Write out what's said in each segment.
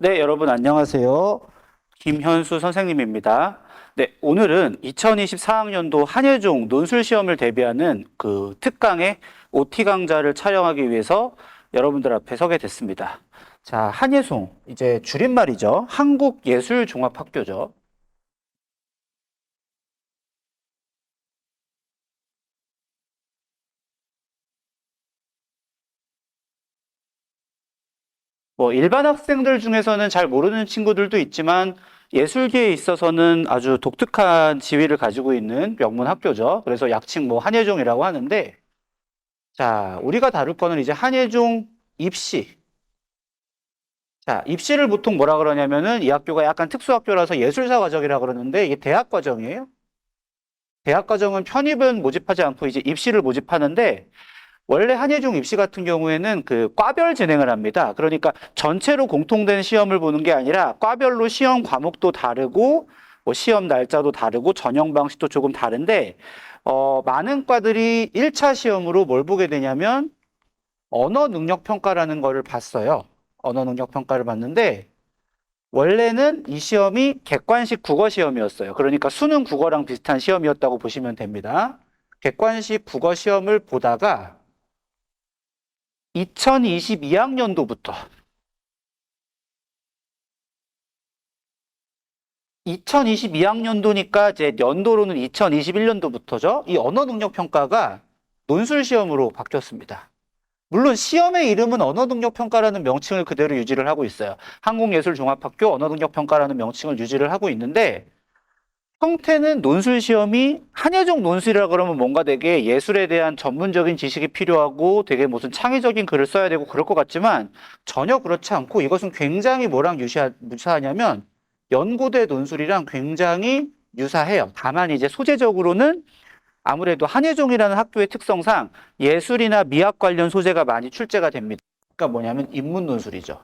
네, 여러분 안녕하세요. 김현수 선생님입니다. 네, 오늘은 2024학년도 한예종 논술 시험을 대비하는 그 특강의 OT 강좌를 촬영하기 위해서 여러분들 앞에 서게 됐습니다. 자, 한예송 이제 줄임말이죠. 한국예술종합학교죠. 뭐 일반 학생들 중에서는 잘 모르는 친구들도 있지만 예술계에 있어서는 아주 독특한 지위를 가지고 있는 명문 학교죠. 그래서 약칭 뭐 한예종이라고 하는데 자, 우리가 다룰 거는 이제 한예종 입시. 자, 입시를 보통 뭐라 그러냐면은 이 학교가 약간 특수학교라서 예술사 과정이라 그러는데 이게 대학 과정이에요. 대학 과정은 편입은 모집하지 않고 이제 입시를 모집하는데 원래 한예종 입시 같은 경우에는 그 과별 진행을 합니다. 그러니까 전체로 공통된 시험을 보는 게 아니라 과별로 시험 과목도 다르고 뭐 시험 날짜도 다르고 전형 방식도 조금 다른데 어, 많은 과들이 1차 시험으로 뭘 보게 되냐면 언어 능력 평가라는 거를 봤어요. 언어 능력 평가를 봤는데 원래는 이 시험이 객관식 국어 시험이었어요. 그러니까 수능 국어랑 비슷한 시험이었다고 보시면 됩니다. 객관식 국어 시험을 보다가 2022학년도부터 2022학년도니까 이제 연도로는 2021년도부터죠. 이 언어 능력 평가가 논술 시험으로 바뀌었습니다. 물론 시험의 이름은 언어 능력 평가라는 명칭을 그대로 유지를 하고 있어요. 한국예술종합학교 언어 능력 평가라는 명칭을 유지를 하고 있는데 형태는 논술 시험이 한예종 논술이라 그러면 뭔가 되게 예술에 대한 전문적인 지식이 필요하고 되게 무슨 창의적인 글을 써야 되고 그럴 것 같지만 전혀 그렇지 않고 이것은 굉장히 뭐랑 유사, 유사하냐면 연고대 논술이랑 굉장히 유사해요. 다만 이제 소재적으로는 아무래도 한예종이라는 학교의 특성상 예술이나 미학 관련 소재가 많이 출제가 됩니다. 그러니까 뭐냐면 인문 논술이죠.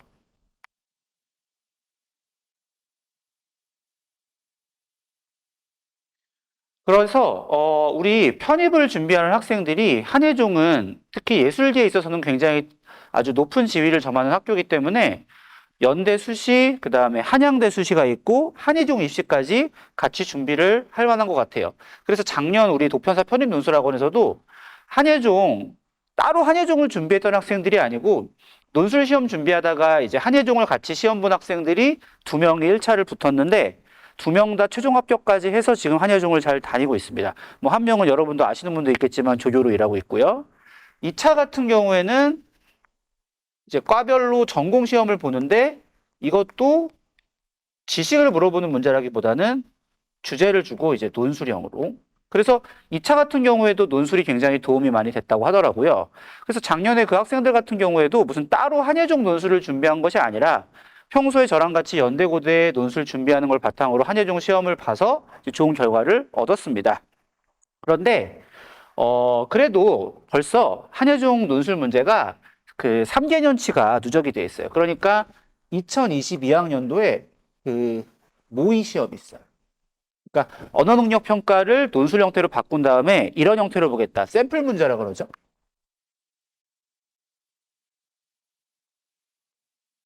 그래서 어, 우리 편입을 준비하는 학생들이 한예종은 특히 예술계에 있어서는 굉장히 아주 높은 지위를 점하는 학교이기 때문에 연대 수시, 그 다음에 한양대 수시가 있고 한예종 입시까지 같이 준비를 할 만한 것 같아요. 그래서 작년 우리 도편사 편입 논술학원에서도 한예종 따로 한예종을 준비했던 학생들이 아니고 논술 시험 준비하다가 이제 한예종을 같이 시험 본 학생들이 두 명이 1차를 붙었는데 두 명 다 최종 합격까지 해서 지금 한예종을 잘 다니고 있습니다. 뭐 한 명은 여러분도 아시는 분도 있겠지만 조교로 일하고 있고요. 2차 같은 경우에는 이제 과별로 전공 시험을 보는데 이것도 지식을 물어보는 문제라기보다는 주제를 주고 이제 논술형으로. 그래서 2차 같은 경우에도 논술이 굉장히 도움이 많이 됐다고 하더라고요. 그래서 작년에 그 학생들 같은 경우에도 무슨 따로 한예종 논술을 준비한 것이 아니라 평소에 저랑 같이 연대고대 논술 준비하는 걸 바탕으로 한예종 시험을 봐서 좋은 결과를 얻었습니다. 그런데 어 그래도 벌써 한예종 논술 문제가 그 3개년치가 누적이 돼 있어요. 그러니까 2022학년도에 그 모의 시험이 있어요. 그러니까 언어 능력 평가를 논술 형태로 바꾼 다음에 이런 형태로 보겠다. 샘플 문제라 그러죠.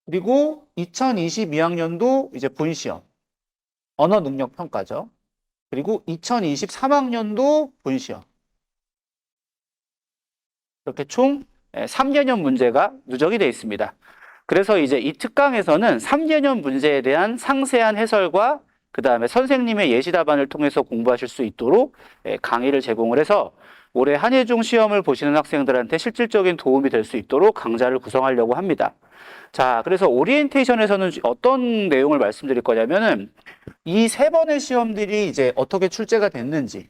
그리고 2022학년도 이제 본시험 언어 능력 평가죠. 그리고 2023학년도 본시험 이렇게 총 3개년 문제가 누적이 되어 있습니다. 그래서 이제 이 특강에서는 3개년 문제에 대한 상세한 해설과 그 다음에 선생님의 예시 답안을 통해서 공부하실 수 있도록 예, 강의를 제공을 해서 올해 한예종 시험을 보시는 학생들한테 실질적인 도움이 될 수 있도록 강좌를 구성하려고 합니다. 자, 그래서 오리엔테이션에서는 어떤 내용을 말씀드릴 거냐면은 이 세 번의 시험들이 이제 어떻게 출제가 됐는지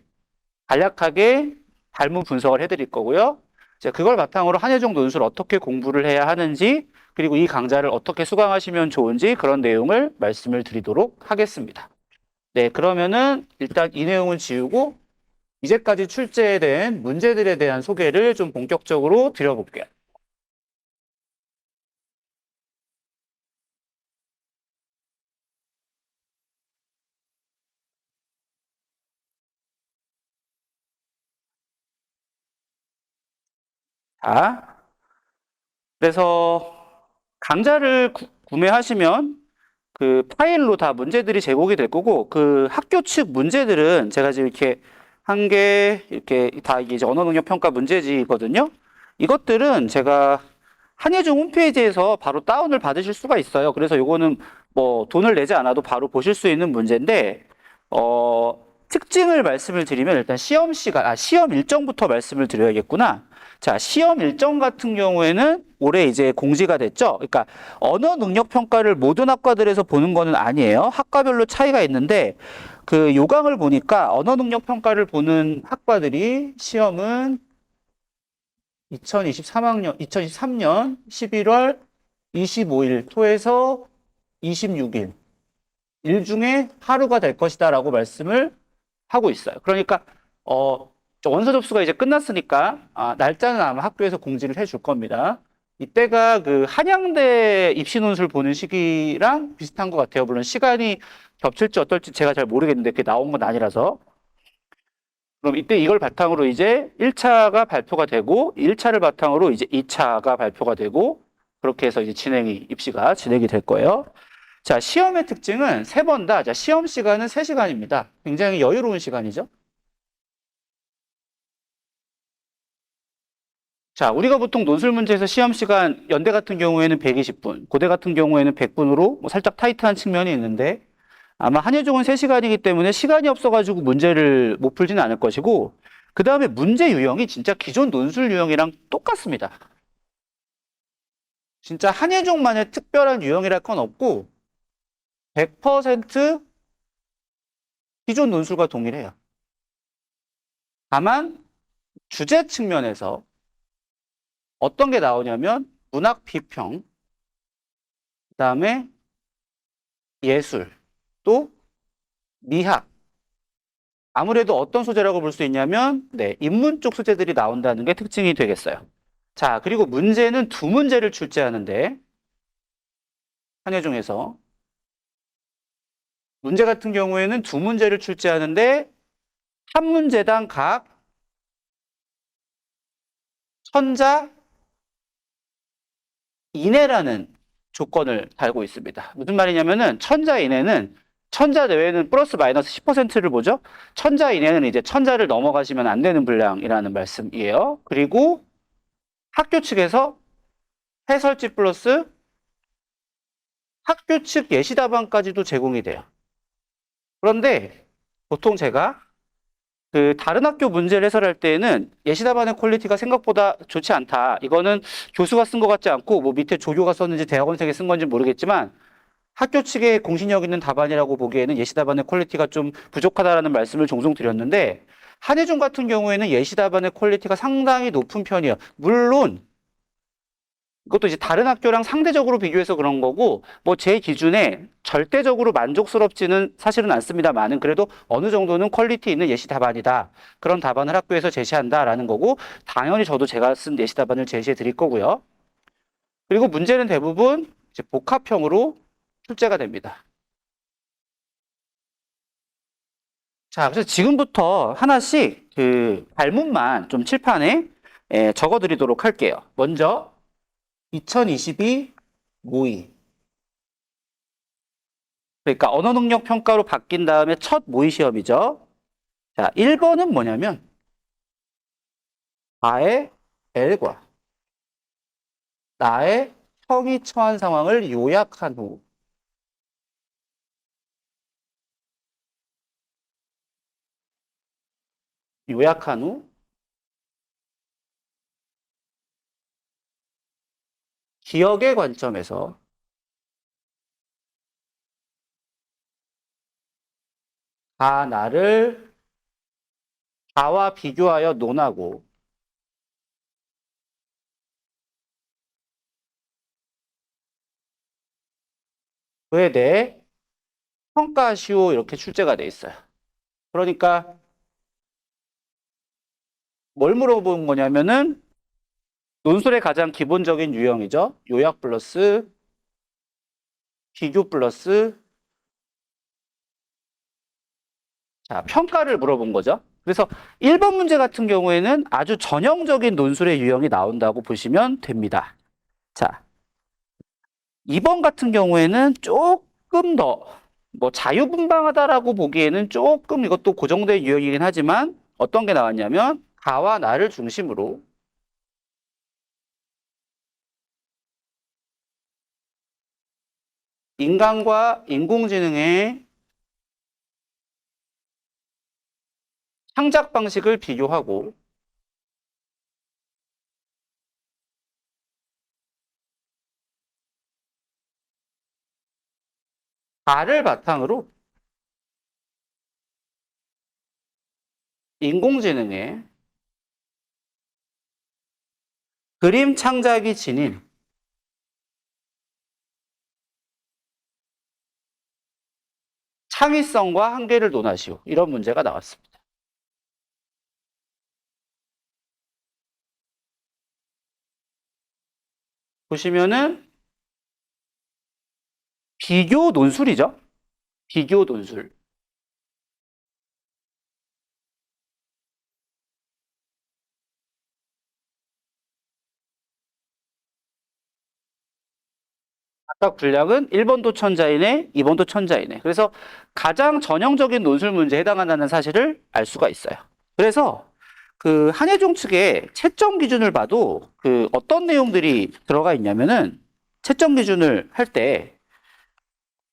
간략하게 발문 분석을 해드릴 거고요. 이제 그걸 바탕으로 한예종 논술 어떻게 공부를 해야 하는지 그리고 이 강좌를 어떻게 수강하시면 좋은지 그런 내용을 말씀을 드리도록 하겠습니다. 네, 그러면은 일단 이 내용은 지우고 이제까지 출제된 문제들에 대한 소개를 좀 본격적으로 드려볼게요. 자, 그래서 강좌를 구, 구매하시면 그 파일로 다 문제들이 제공이 될 거고 그 학교 측 문제들은 제가 지금 이렇게 한 개 이렇게 다 이게 이제 언어 능력 평가 문제지거든요. 이것들은 제가 한예종 홈페이지에서 바로 다운을 받으실 수가 있어요. 그래서 요거는 뭐 돈을 내지 않아도 바로 보실 수 있는 문제인데 어 특징을 말씀을 드리면 일단 시험 시간 아 시험 일정부터 말씀을 드려야겠구나. 자, 시험 일정 같은 경우에는 올해 이제 공지가 됐죠. 그러니까 언어 능력 평가를 모든 학과들에서 보는 거는 아니에요. 학과별로 차이가 있는데 그 요강을 보니까 언어 능력 평가를 보는 학과들이 시험은 2023학년 2023년 11월 25일 토에서 26일 일 중에 하루가 될 것이다라고 말씀을 하고 있어요. 그러니까 어 원서 접수가 이제 끝났으니까 아, 날짜는 아마 학교에서 공지를 해줄 겁니다. 이때가 그 한양대 입시 논술 보는 시기랑 비슷한 것 같아요. 물론 시간이 겹칠지 어떨지 제가 잘 모르겠는데 그게 나온 건 아니라서. 그럼 이때 이걸 바탕으로 이제 1차가 발표가 되고 1차를 바탕으로 이제 2차가 발표가 되고 그렇게 해서 이제 진행이 입시가 진행이 될 거예요. 자, 시험의 특징은 세 번 다, 자, 시험 시간은 3시간입니다. 굉장히 여유로운 시간이죠. 자, 우리가 보통 논술 문제에서 시험 시간 연대 같은 경우에는 120분, 고대 같은 경우에는 100분으로 뭐 살짝 타이트한 측면이 있는데 아마 한예종은 3시간이기 때문에 시간이 없어가지고 문제를 못 풀지는 않을 것이고 그 다음에 문제 유형이 진짜 기존 논술 유형이랑 똑같습니다. 진짜 한예종만의 특별한 유형이랄 건 없고 100% 기존 논술과 동일해요. 다만 주제 측면에서 어떤 게 나오냐면 문학 비평, 그다음에 예술, 또 미학. 아무래도 어떤 소재라고 볼 수 있냐면 네, 인문 쪽 소재들이 나온다는 게 특징이 되겠어요. 자, 그리고 문제는 두 문제를 출제하는데 한예종에서 문제 같은 경우에는 두 문제를 출제하는데 한 문제당 각 천자 이내라는 조건을 달고 있습니다. 무슨 말이냐면은 천자 이내는 천자 내외는 플러스 마이너스 10%를 보죠. 천자 이내는 이제 천자를 넘어가시면 안 되는 분량이라는 말씀이에요. 그리고 학교 측에서 해설지 플러스 학교 측 예시 답안까지도 제공이 돼요. 그런데 보통 제가 그 다른 학교 문제를 해설할 때에는 예시 답안의 퀄리티가 생각보다 좋지 않다. 이거는 교수가 쓴 것 같지 않고 뭐 밑에 조교가 썼는지 대학원생이 쓴 건지 모르겠지만 학교 측의 공신력 있는 답안이라고 보기에는 예시 답안의 퀄리티가 좀 부족하다라는 말씀을 종종 드렸는데 한예종 같은 경우에는 예시 답안의 퀄리티가 상당히 높은 편이에요. 물론 이것도 이제 다른 학교랑 상대적으로 비교해서 그런 거고 뭐 제 기준에 절대적으로 만족스럽지는 사실은 않습니다만은 그래도 어느 정도는 퀄리티 있는 예시 답안이다. 그런 답안을 학교에서 제시한다라는 거고 당연히 저도 제가 쓴 예시 답안을 제시해 드릴 거고요. 그리고 문제는 대부분 이제 복합형으로 출제가 됩니다. 자, 그래서 지금부터 하나씩 그 발문만 좀 칠판에 예, 적어 드리도록 할게요. 먼저 2022 모의. 그러니까 언어 능력 평가로 바뀐 다음에 첫 모의 시험이죠. 자, 1번은 뭐냐면 나의 L과 나의 형이 처한 상황을 요약한 후 요약한 후 기억의 관점에서 다 나를 다와 비교하여 논하고 그에 대해 평가하시오 이렇게 출제가 돼 있어요. 그러니까 뭘 물어본 거냐면은 논술의 가장 기본적인 유형이죠. 요약 플러스 비교 플러스 자, 평가를 물어본 거죠. 그래서 1번 문제 같은 경우에는 아주 전형적인 논술의 유형이 나온다고 보시면 됩니다. 자, 2번 같은 경우에는 조금 더 뭐 자유분방하다라고 보기에는 조금 이것도 고정된 유형이긴 하지만 어떤 게 나왔냐면 가와 나를 중심으로 인간과 인공지능의 창작 방식을 비교하고 가를 바탕으로 인공지능의 그림 창작이 지닌 창의성과 한계를 논하시오. 이런 문제가 나왔습니다. 보시면은 비교 논술이죠. 비교 논술. 각각 분량은 1번도 천자이네, 2번도 천자이네. 그래서 가장 전형적인 논술 문제에 해당한다는 사실을 알 수가 있어요. 그래서 그 한예종 측의 채점 기준을 봐도 그 어떤 내용들이 들어가 있냐면은 채점 기준을 할 때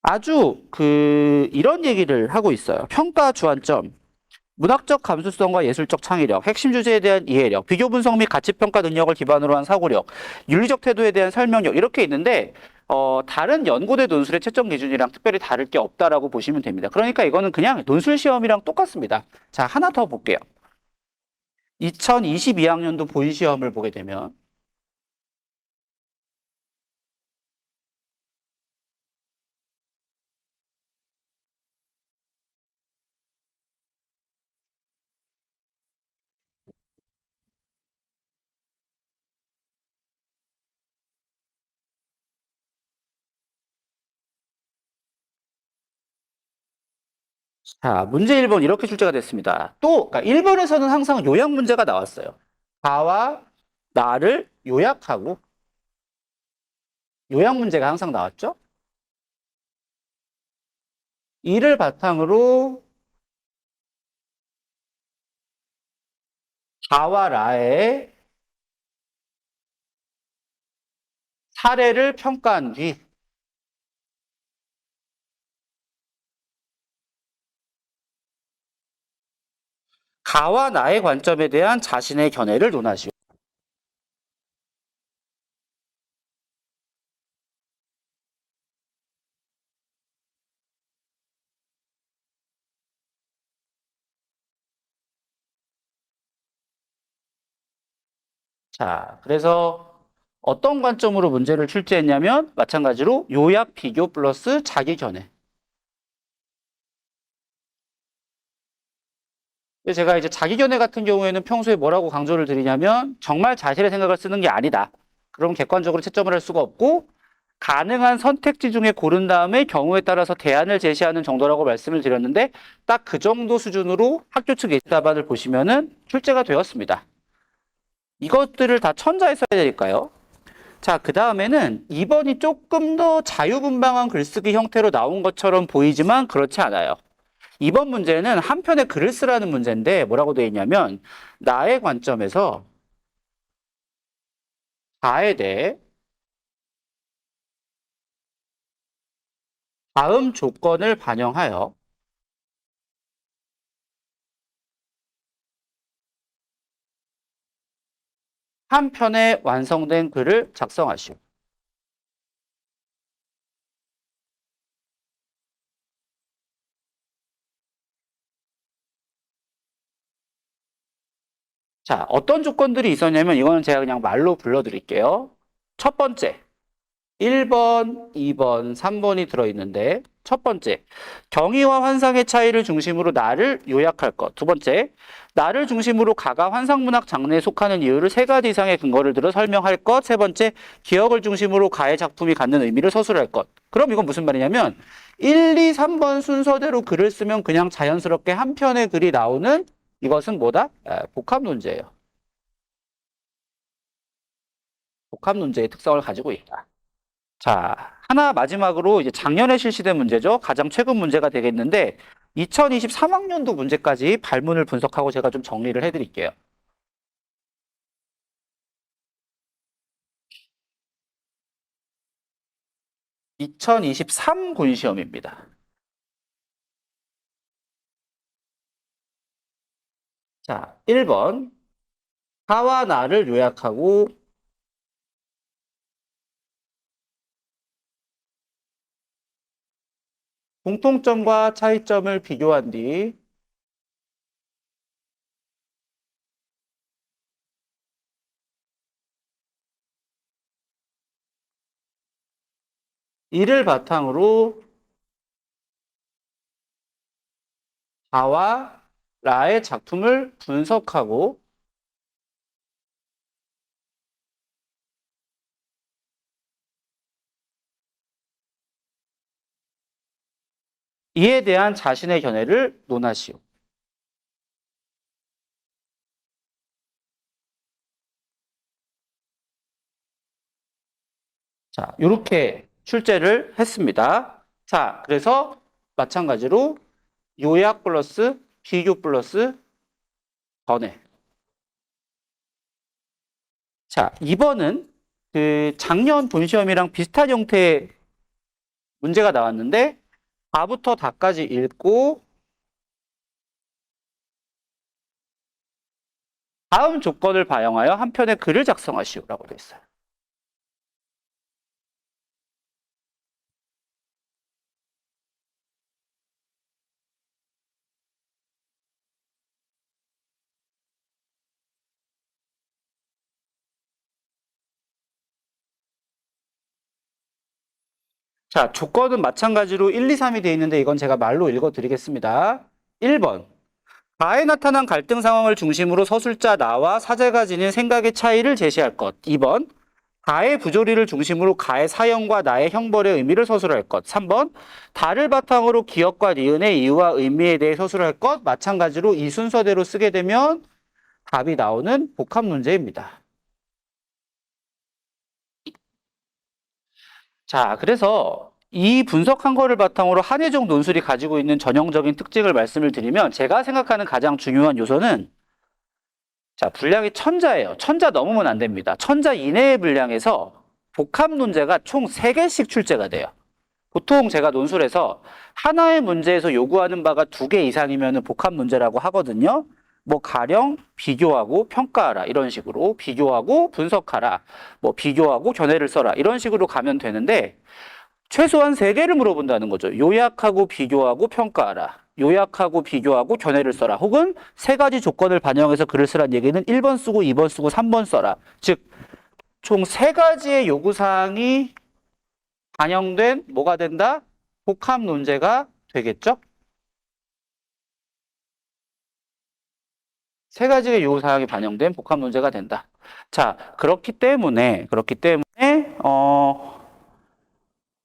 아주 그 이런 얘기를 하고 있어요. 평가 주안점, 문학적 감수성과 예술적 창의력, 핵심 주제에 대한 이해력, 비교 분석 및 가치 평가 능력을 기반으로 한 사고력, 윤리적 태도에 대한 설명력 이렇게 있는데 어, 다른 연고대 논술의 채점 기준이랑 특별히 다를 게 없다라고 보시면 됩니다. 그러니까 이거는 그냥 논술 시험이랑 똑같습니다. 자, 하나 더 볼게요. 2022학년도 본 시험을 보게 되면 자, 문제 1번 이렇게 출제가 됐습니다. 또, 그러니까 1번에서는 항상 요약 문제가 나왔어요. 가와 나를 요약하고, 요약 문제가 항상 나왔죠? 이를 바탕으로 가와 라의 사례를 평가한 뒤, 가와 나의 관점에 대한 자신의 견해를 논하시오. 자, 그래서 어떤 관점으로 문제를 출제했냐면 마찬가지로 요약 비교 플러스 자기 견해. 제가 이제 자기 견해 같은 경우에는 평소에 뭐라고 강조를 드리냐면 정말 자신의 생각을 쓰는 게 아니다. 그럼 객관적으로 채점을 할 수가 없고 가능한 선택지 중에 고른 다음에 경우에 따라서 대안을 제시하는 정도라고 말씀을 드렸는데 딱 그 정도 수준으로 학교 측 예시 답안을 보시면은 출제가 되었습니다. 이것들을 다 천자에 써야 될까요? 자, 그 다음에는 2번이 조금 더 자유분방한 글쓰기 형태로 나온 것처럼 보이지만 그렇지 않아요. 이번 문제는 한 편의 글을 쓰라는 문제인데 뭐라고 되어 있냐면 나의 관점에서 자에 대해 다음 조건을 반영하여 한 편의 완성된 글을 작성하시오. 자, 어떤 조건들이 있었냐면 이거는 제가 그냥 말로 불러드릴게요. 첫 번째, 1번, 2번, 3번이 들어있는데 첫 번째, 경의와 환상의 차이를 중심으로 나를 요약할 것. 두 번째, 나를 중심으로 가가 환상문학 장르에 속하는 이유를 세 가지 이상의 근거를 들어 설명할 것. 세 번째, 기억을 중심으로 가의 작품이 갖는 의미를 서술할 것. 그럼 이건 무슨 말이냐면 1, 2, 3번 순서대로 글을 쓰면 그냥 자연스럽게 한 편의 글이 나오는 이것은 뭐다? 아, 복합 논제예요. 복합 논제의 특성을 가지고 있다. 자, 하나 마지막으로 이제 작년에 실시된 문제죠. 가장 최근 문제가 되겠는데 2023학년도 문제까지 발문을 분석하고 제가 좀 정리를 해드릴게요. 2023 본시험입니다. 자, 1번. 하와 나를 요약하고 공통점과 차이점을 비교한 뒤 이를 바탕으로 자와 라의 작품을 분석하고 이에 대한 자신의 견해를 논하시오. 자, 이렇게 출제를 했습니다. 자, 그래서 마찬가지로 요약 플러스 비교 플러스 전해. 자, 2번은 그 작년 본시험이랑 비슷한 형태의 문제가 나왔는데 다부터 다까지 읽고 다음 조건을 반영하여 한 편의 글을 작성하시오라고 되어 있어요. 자, 조건은 마찬가지로 1, 2, 3이 되어 있는데 이건 제가 말로 읽어 드리겠습니다. 1번. 가에 나타난 갈등 상황을 중심으로 서술자 나와 사제가 지닌 생각의 차이를 제시할 것. 2번. 가의 부조리를 중심으로 가의 사형과 나의 형벌의 의미를 서술할 것. 3번. 다를 바탕으로 기억과 니은의 이유와 의미에 대해 서술할 것. 마찬가지로 이 순서대로 쓰게 되면 답이 나오는 복합 문제입니다. 자, 그래서 이 분석한 거를 바탕으로 한혜종 논술이 가지고 있는 전형적인 특징을 말씀을 드리면 제가 생각하는 가장 중요한 요소는 자, 분량이 천자예요. 천자 넘으면 안 됩니다. 천자 이내의 분량에서 복합 문제가 총 3개씩 출제가 돼요. 보통 제가 논술에서 하나의 문제에서 요구하는 바가 두 개 이상이면 복합 문제라고 하거든요. 뭐 가령 비교하고 평가하라 이런 식으로 비교하고 분석하라 뭐 비교하고 견해를 써라 이런 식으로 가면 되는데 최소한 세 개를 물어본다는 거죠. 요약하고 비교하고 평가하라. 요약하고 비교하고 견해를 써라. 혹은 세 가지 조건을 반영해서 글을 쓰란 얘기는 1번 쓰고 2번 쓰고 3번 써라. 즉 총 세 가지의 요구 사항이 반영된 뭐가 된다? 복합 논제가 되겠죠? 세 가지의 요구 사항이 반영된 복합 문제가 된다. 자, 그렇기 때문에 그렇기 때문에 어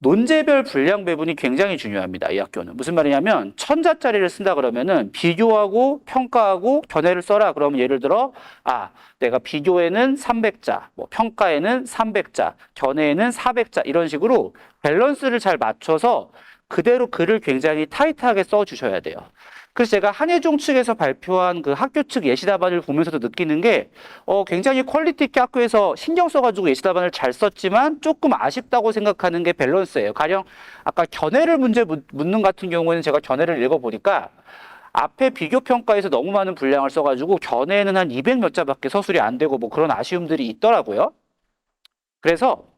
논제별 분량 배분이 굉장히 중요합니다. 이 학교는 무슨 말이냐면 천자짜리를 쓴다 그러면은 비교하고 평가하고 견해를 써라 그러면 예를 들어 아 내가 비교에는 300자, 뭐 평가에는 300자, 견해에는 400자 이런 식으로 밸런스를 잘 맞춰서 그대로 글을 굉장히 타이트하게 써 주셔야 돼요. 그래서 제가 한예종 측에서 발표한 그 학교 측 예시 답안을 보면서도 느끼는 게 어, 굉장히 퀄리티 있게 학교에서 신경 써가지고 예시 답안을 잘 썼지만 조금 아쉽다고 생각하는 게 밸런스예요. 가령 아까 견해를 문제 묻- 묻는 같은 경우에는 제가 견해를 읽어보니까 앞에 비교 평가에서 너무 많은 분량을 써가지고 견해에는 한 200 몇 자밖에 서술이 안 되고 뭐 그런 아쉬움들이 있더라고요. 그래서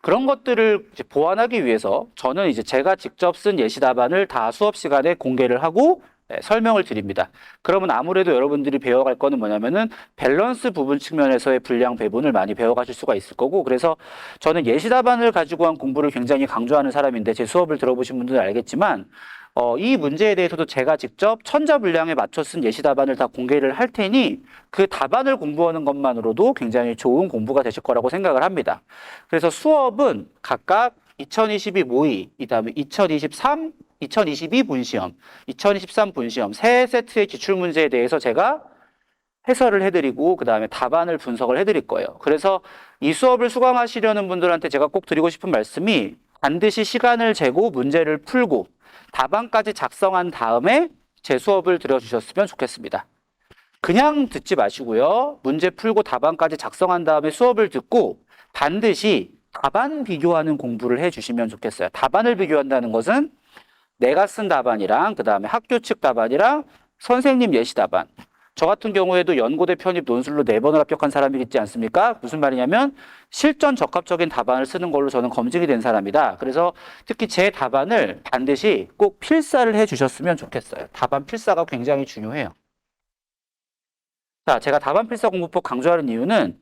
그런 것들을 보완하기 위해서 저는 이제 제가 직접 쓴 예시 답안을 다 수업 시간에 공개를 하고 네, 설명을 드립니다. 그러면 아무래도 여러분들이 배워갈 거는 뭐냐면은 밸런스 부분 측면에서의 분량 배분을 많이 배워가실 수가 있을 거고 그래서 저는 예시 답안을 가지고 한 공부를 굉장히 강조하는 사람인데 제 수업을 들어보신 분들은 알겠지만 어, 이 문제에 대해서도 제가 직접 천자 분량에 맞춰 쓴 예시 답안을 다 공개를 할 테니 그 답안을 공부하는 것만으로도 굉장히 좋은 공부가 되실 거라고 생각을 합니다. 그래서 수업은 각각 2022 모의, 이 다음에 2023, 2022 본시험, 2023 본시험 세 세트의 기출 문제에 대해서 제가 해설을 해드리고 그 다음에 답안을 분석을 해드릴 거예요. 그래서 이 수업을 수강하시려는 분들한테 제가 꼭 드리고 싶은 말씀이 반드시 시간을 재고 문제를 풀고 답안까지 작성한 다음에 제 수업을 들어주셨으면 좋겠습니다. 그냥 듣지 마시고요. 문제 풀고 답안까지 작성한 다음에 수업을 듣고 반드시 답안 비교하는 공부를 해주시면 좋겠어요. 답안을 비교한다는 것은 내가 쓴 답안이랑 그 다음에 학교 측 답안이랑 선생님 예시 답안. 저 같은 경우에도 연고대 편입 논술로 네 번을 합격한 사람이 있지 않습니까? 무슨 말이냐면 실전 적합적인 답안을 쓰는 걸로 저는 검증이 된 사람이다. 그래서 특히 제 답안을 반드시 꼭 필사를 해 주셨으면 좋겠어요. 답안 필사가 굉장히 중요해요. 자, 제가 답안 필사 공부법 강조하는 이유는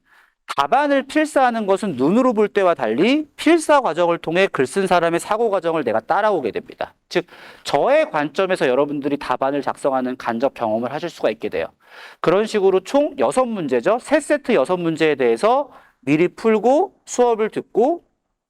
답안을 필사하는 것은 눈으로 볼 때와 달리 필사 과정을 통해 글 쓴 사람의 사고 과정을 내가 따라오게 됩니다. 즉, 저의 관점에서 여러분들이 답안을 작성하는 간접 경험을 하실 수가 있게 돼요. 그런 식으로 총 여섯 문제죠. 세 세트 여섯 문제에 대해서 미리 풀고 수업을 듣고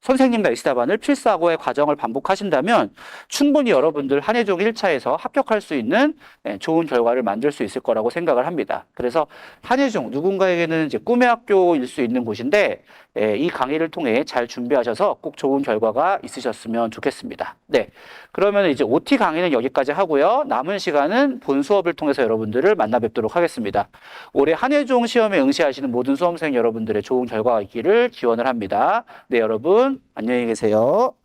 선생님과 이시답안을 필사하고의 과정을 반복하신다면 충분히 여러분들 한해종 1차에서 합격할 수 있는 예, 좋은 결과를 만들 수 있을 거라고 생각을 합니다. 그래서 한해종 누군가에게는 이제 꿈의 학교일 수 있는 곳인데 예, 이 강의를 통해 잘 준비하셔서 꼭 좋은 결과가 있으셨으면 좋겠습니다. 네. 그러면 이제 OT 강의는 여기까지 하고요. 남은 시간은 본 수업을 통해서 여러분들을 만나 뵙도록 하겠습니다. 올해 한해종 시험에 응시하시는 모든 수험생 여러분들의 좋은 결과가 있기를 기원을 합니다. 네, 안녕히 계세요.